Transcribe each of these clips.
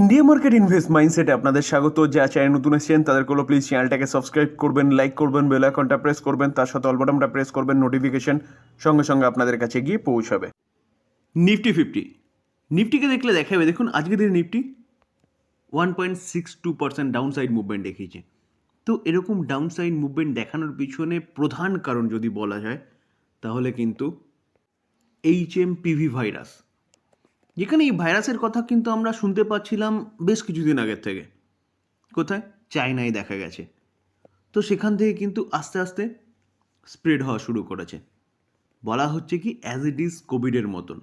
India market invest মাইন্ডসেটে আপনাদের স্বাগত। যা চ্যানেল নতুন এসেছেন তাদের কোনো প্লিজ চ্যানেলটাকে সাবস্ক্রাইব করবেন লাইক করবেন বেল আইকনটা প্রেস করবেন, তার সাথে অল বাটনটা প্রেস করবেন নোটিফিকেশন সঙ্গে সঙ্গে আপনাদের কাছে গিয়ে পৌঁছাবে। নিফটি ফিফটি নিফটিকে দেখলে দেখাবে, দেখুন আজকে দিন Nifty one point six two percent down side movement দেখিয়েছে। তো এরকম ডাউন সাইড মুভমেন্ট দেখানোর পিছনে প্রধান কারণ যদি বলা যায়, তাহলে কিন্তু এইচ এম পিভি ভাইরাস যেখানে এই ভাইরাসের কথা কিন্তু আমরা শুনতে পাচ্ছিলাম বেশ কিছুদিন আগের থেকে। কোথায়? চায়নায় দেখা গেছে। তো সেখান থেকে কিন্তু আস্তে আস্তে স্প্রেড হওয়া শুরু করেছে। বলা হচ্ছে কি অ্যাজ ইট ইজ কোভিডের মতন।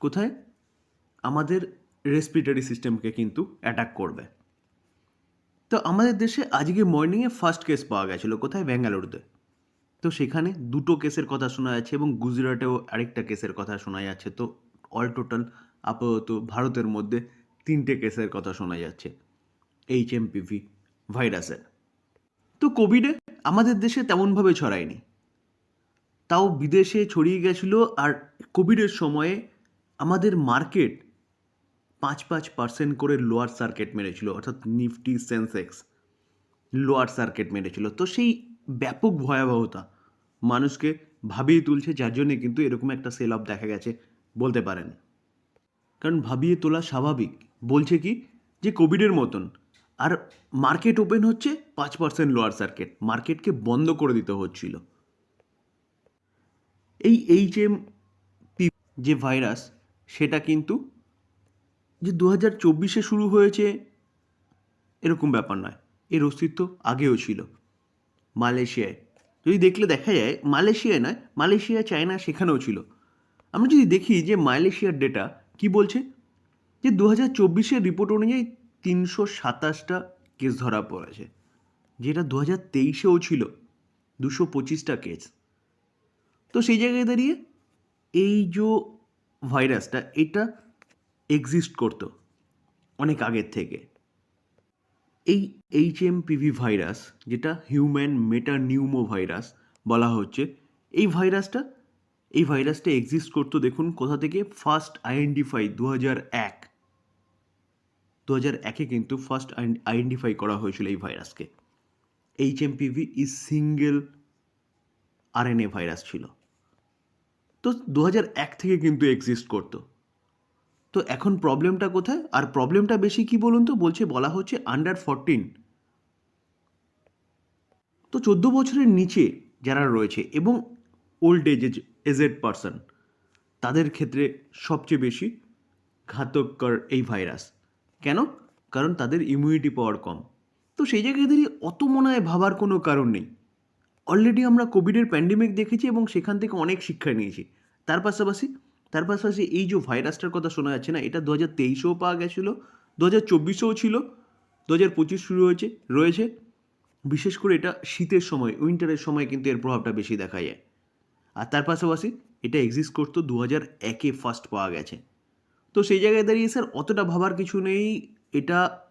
কোথায়? আমাদের রেসপিরেটরি সিস্টেমকে কিন্তু অ্যাটাক করবে। তো আমাদের দেশে আজকে মর্নিংয়ে ফার্স্ট কেস পাওয়া গেছিল। কোথায়? ব্যাঙ্গালুরুতে। তো সেখানে দুটো কেসের কথা শোনা যাচ্ছে এবং গুজরাটেও আরেকটা কেসের কথা শোনা যাচ্ছে। তো অল টোটাল আপাতত ভারতের মধ্যে তিনটে কেসের কথা শোনা যাচ্ছে এইচ এমপিভি ভাইরাসের। তো কোভিডে আমাদের দেশে তেমনভাবে ছড়ায়নি। তাও বিদেশে ছড়িয়ে গেছিল আর কোভিডের সময়ে আমাদের মার্কেট পাঁচ পাঁচ পার্সেন্ট করে লোয়ার সার্কিট মেরেছিল, অর্থাৎ নিফটি সেন্সেক্স লোয়ার সার্কিট মেরেছিল। তো সেই ব্যাপক ভয়াবহতা মানুষকে ভাবিয়ে তুলছে, যার জন্যে কিন্তু এরকম একটা সেল অফ দেখা গেছে। বলতে পারেন। কারণ ভাবিয়ে তোলা স্বাভাবিক। বলছে কি? যে কোভিডের মতন। আর মার্কেট ওপেন হচ্ছে পাঁচ পার্সেন্ট লোয়ার সার্কিট মার্কেটকে বন্ধ করে দিতে হচ্ছিল। এই এইচ এম পি যে ভাইরাস, সেটা কিন্তু যে দু হাজার চব্বিশে শুরু হয়েছে, এরকম ব্যাপার নয়। এর অস্তিত্ব আগেও ছিল। মালয়েশিয়ায়। যদি দেখলে দেখা যায়, মালয়েশিয়ায় নয়, মালয়েশিয়া, চায়না সেখানেও ছিল। আমরা যদি দেখি যে মালয়েশিয়ার ডেটা কি বলছে? যে দু হাজার চব্বিশের রিপোর্ট অনুযায়ী তিনশো সাতাশটা কেস ধরা পড়েছে। যেটা দু হাজার তেইশেও ছিল, দুশো পঁচিশটা কেস তো সেই জায়গায় দাঁড়িয়ে এই যে ভাইরাসটা, এটা এক্সিস্ট করতো অনেক আগের থেকে। এই এইচ এম পিভি ভাইরাস যেটা হিউম্যান মেটানিউমো ভাইরাস বলা হচ্ছে, এই ভাইরাসটা এই ভাইরাসটা এক্সিস্ট করতো দেখুন কোথা থেকে? ফার্স্ট আইডেন্টিফাই দু হাজার এক। দু হাজার একে কিন্তু ফার্স্ট আইডেন্টিফাই করা হয়েছিল এই ভাইরাসকে। H M PV is single RNA virus ছিল। তো দু হাজার এক থেকে কিন্তু এক্সিস্ট করতো। তো এখন প্রবলেমটা কোথায়? আর প্রবলেমটা বেশি কি বলুন তো? বলছে, বলা হচ্ছে আন্ডার ফরটিন তো চোদ্দ বছরের নিচে যারা রয়েছে এবং ওল্ড এজ এজেড পারসন তাদের ক্ষেত্রে সবচেয়ে বেশি ঘাতকর এই ভাইরাস। কেন? কারণ তাদের ইমিউনিটি পাওয়ার কম। তো সেই জায়গায় দাঁড়িয়ে অত মনে হয় ভাবার কোনো কারণ নেই। অলরেডি আমরা কোভিডের প্যান্ডেমিক দেখেছি এবং সেখান থেকে অনেক শিক্ষা নিয়েছি। তার পাশাপাশি তার পাশাপাশি এই যে ভাইরাসটার কথা শোনা যাচ্ছে না, এটা দু হাজার তেইশেও পাওয়া গেছিল দু হাজার চব্বিশেও ছিল দু হাজার পঁচিশ শুরু হয়েছে, রয়েছে। বিশেষ করে এটা শীতের সময় উইন্টারের সময় কিন্তু এর প্রভাবটা বেশি দেখা যায়। আর তার পাশাপাশি এটা এক্সিস্ট করতো দু হাজার একে ফার্স্ট পাওয়া গেছে। তো সেই জায়গায় দাঁড়িয়ে স্যার অতটা ভাবার কিছু নেই, এটা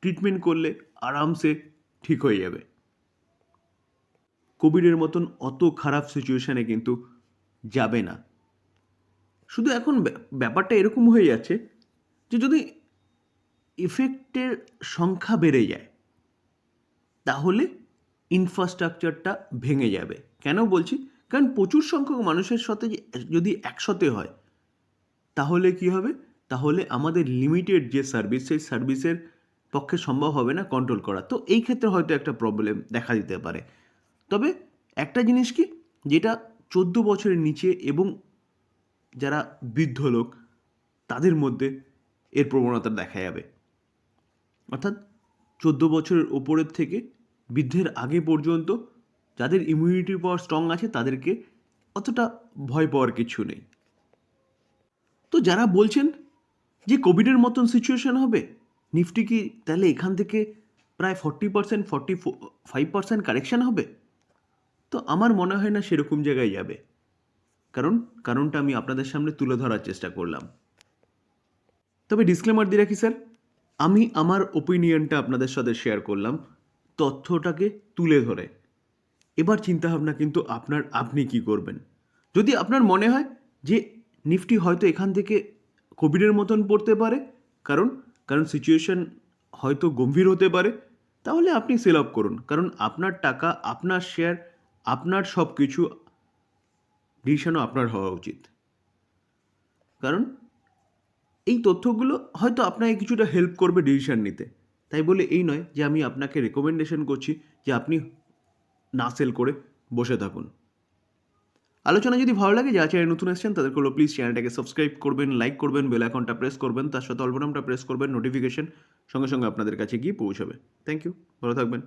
ট্রিটমেন্ট করলে আরামসে ঠিক হয়ে যাবে। কোভিডের মতন অত খারাপ সিচুয়েশানে কিন্তু যাবে না। শুধু এখন ব্যা- ব্যাপারটা এরকম হয়ে যাচ্ছে যে যদি এফেক্টের সংখ্যা বেড়ে যায়, তাহলে ইনফ্রাস্ট্রাকচারটা ভেঙে যাবে। কেন বলছি? কারণ প্রচুর সংখ্যক মানুষের সাথে যদি একসাথে হয়, তাহলে কি হবে? তাহলে আমাদের লিমিটেড যে সার্ভিস সেই সার্ভিসের পক্ষে সম্ভব হবে না কন্ট্রোল করা। তো এই ক্ষেত্রে হয়তো একটা প্রবলেম দেখা দিতে পারে। তবে একটা জিনিস কি? যেটা চোদ্দ বছরের নিচে এবং যারা বৃদ্ধ লোক, তাদের মধ্যে এর প্রবণতা দেখা যাবে। অর্থাৎ চোদ্দ বছরের ওপরের থেকে বৃদ্ধের আগে পর্যন্ত যাদের ইমিউনিটি পাওয়ার স্ট্রং আছে, তাদেরকে অতটা ভয় পাওয়ার কিছু নেই। তো যারা বলছেন যে কোভিডের মতন সিচুয়েশান হবে, নিফটি কি তাহলে এখান থেকে প্রায় forty percent forty five percent correction হবে? তো আমার মনে হয় না সেরকম জায়গায় যাবে। কারণ, কারণটা আমি আপনাদের সামনে তুলে ধরার চেষ্টা করলাম। তবে ডিসক্লেমার দিয়ে রাখি, স্যার, আমি আমার ওপিনিয়নটা আপনাদের সাথে শেয়ার করলাম, তথ্যটাকে তুলে ধরে। এবার চিন্তাভাবনা কিন্তু আপনার আপনি কি করবেন? যদি আপনার মনে হয় যে নিফটি হয়তো এখান থেকে কোভিডের মতন পড়তে পারে, কারণ কারণ সিচুয়েশন হয়তো গম্ভীর হতে পারে, তাহলে আপনি সেল আপ করুন। কারণ আপনার টাকা, আপনার শেয়ার আপনার সব কিছু ডিসিশনও আপনার হওয়া উচিত। কারণ এই তথ্যগুলো হয়তো আপনাকে কিছুটা হেল্প করবে ডিসিশন নিতে। তাই বলে এই নয় যে আমি আপনাকে রেকমেন্ডেশন করছি যে আপনি না সেল করে বসে থাকুন। আলোচনা যদি ভালো লাগে যা চ্যানেল নতুন এসেছেন, তাদেরকে হলো প্লিজ চ্যানেলটাকে সাবস্ক্রাইব করবেন, লাইক করবেন, বেল আইকনটা প্রেস করবেন, তার সাথে অল্পনামটা প্রেস করবেন, নোটিফিকেশন সঙ্গে সঙ্গে আপনাদের কাছে গিয়ে পৌঁছাবে। থ্যাংক ইউ ভালো থাকবেন।